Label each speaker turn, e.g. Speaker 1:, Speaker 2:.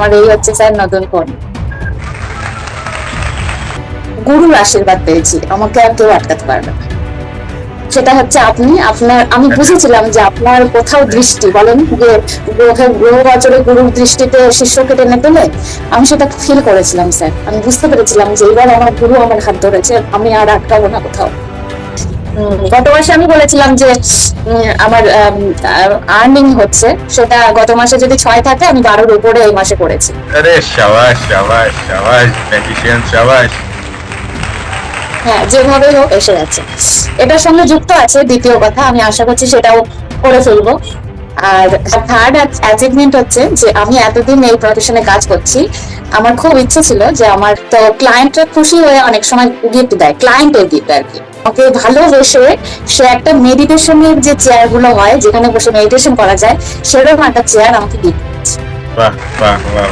Speaker 1: আমার এই হচ্ছে স্যার নতুন ফোন। গুরুর আশীর্বাদ পেয়েছি, আমাকে আর কেউ আটকাতে পারবে সেটা হচ্ছে আপনি, আপনার, আমি বুঝেছিলাম যে আপনার কোথাও দৃষ্টি, বলেন যে গ্রহের গ্রহ বছরে গুরুর দৃষ্টিতে শিষ্যকে টেনে পেলে আমি সেটা ফিল করেছিলাম, স্যার। আমি বুঝতে পেরেছিলাম যে এবার আমার গুরু আমার হাত ধরেছে, আমি আর আটকাবো না কোথাও। গত মাসে আমি বলেছিলাম যে আমার আর্নিং হচ্ছে। সেটা গত মাসে যদি ছয় থাকে আমি বারোর উপরে এই মাসে করেছি।
Speaker 2: আরে সাবাস সাবাস সাবাস ম্যাজিশিয়ান সাবাস।
Speaker 1: হ্যাঁ যেভাবে হোক এসে যাচ্ছে। এটার সঙ্গে যুক্ত আছে দ্বিতীয় কথা আমি আশা করছি সেটাও করে ফেলব। আর থার্ড অ্যাচিভমেন্ট হচ্ছে যে আমি এতদিন এই প্রফেশনে কাজ করছি। আমার খুব ইচ্ছে ছিল যে আমার তো ক্লায়েন্টরা খুশি হয়ে অনেক সময় গিফট দেয় ক্লায়েন্টের গিফট আর কি। ওকে ভালোবেসে সে একটা মেডিটেশনের যে চেয়ারগুলো হয়, যেখানে বসে মেডিটেশন করা যায়, সেরকম একটা চেয়ার আমাকে
Speaker 2: দিয়ে